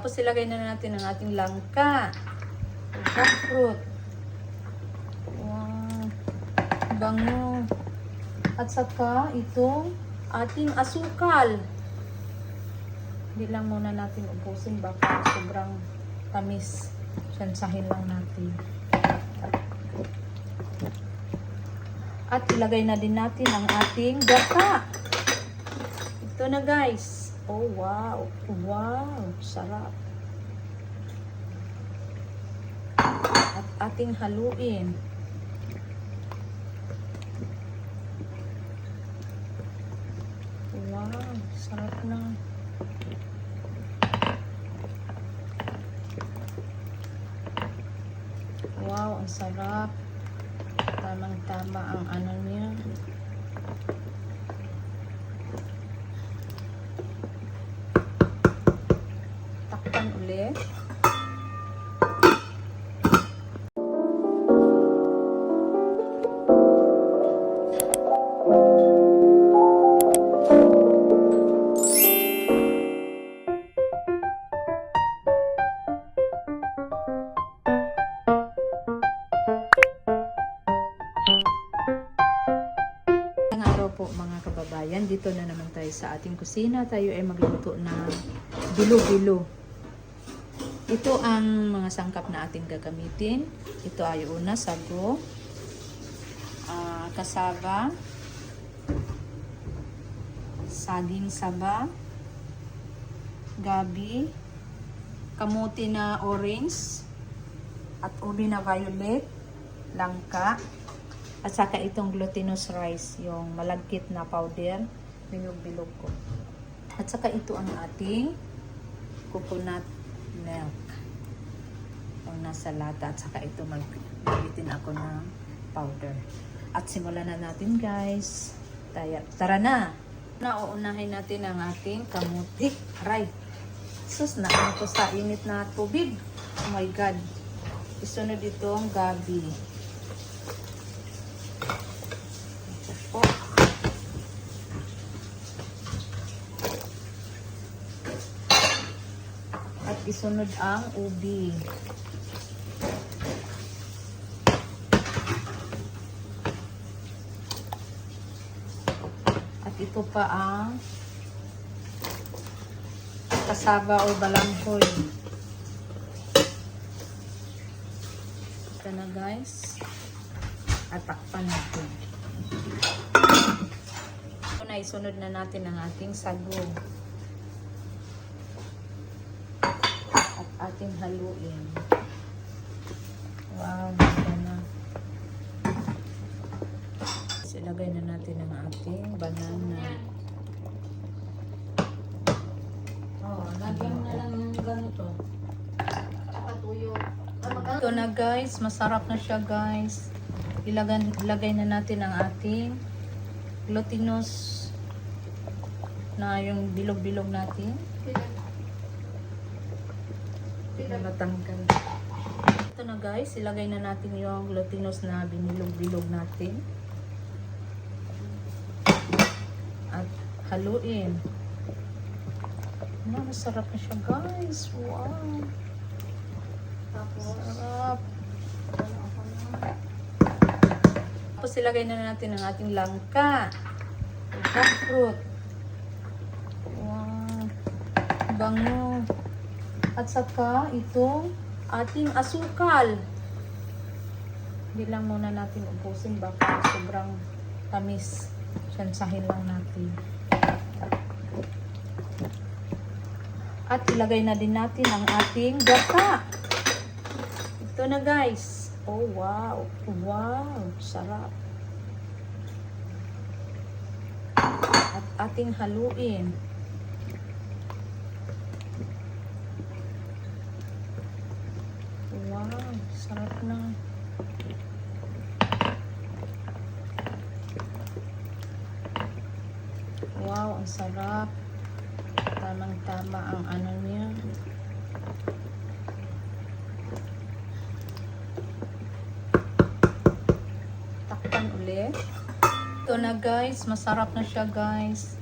Tapos ilagay na natin ang ating langka. Jackfruit. Wow. Bango. At saka itong ating asukal. Hindi lang muna natin ubusin baka sobrang tamis. Sansahin lang natin. At ilagay na din natin ang ating gata. Ito na guys. Oh wow. Wow. Sarap. At ating haluin. Wow. Sarap na. Wow, ang sarap. Tamang-tama ang ano niya. Araw po mga kababayan, dito na naman tayo sa ating kusina. Tayo ay magluto ng bilo-bilo. Ito ang mga sangkap na ating gagamitin. Ito ay una, sago, ah, kasaba, saging saba, gabi, kamuti na orange, at ube na violet, langka, at saka itong glutinous rice, yung malagkit na powder, bilog-bilog ko. At saka ito ang ating coconut milk. Yung nasa lata. At saka ito magbibitin ako ng powder. At simulan na natin guys. Taya, tara na! Nauunahin natin ang ating kamuti. Aray! Sus, naan ko sa init na tubig. Oh my God! Isunod itong gabi. Isunod ang ubi. At ito pa ang kasaba o balanghoy. Ito na guys. At takpan natin. Ito na, isunod na natin ang ating sago. At ating haluin. Wow, ganda na. Ilagay na natin ang ating banana. Oh, lagyan na lang yung ganito. Patuyo. Ito na guys, masarap na siya guys. Ilagay, ilagay na natin ang ating glutinous na yung bilog-bilog natin. Hindi matanggal. Ito na guys, ilagay na natin yung glutinous na binilog-bilog natin. At haluin. Na, masarap na siya guys. Wow. Tapos, Sarap. ano. Tapos ilagay na natin ang ating langka. Jackfruit. Wow. Bango. At saka itong ating asukal. Hindi lang muna natin ubusin baka sobrang tamis. Sansahin lang natin. At ilagay na din natin ang ating gata. Ito na guys. Oh wow. Wow. Sarap. At ating haluin. Wow. Sarap na. Wow. Ang sarap. Tamang-tama ang ano niya. Takpan ulit. Ito na guys, masarap na siya guys.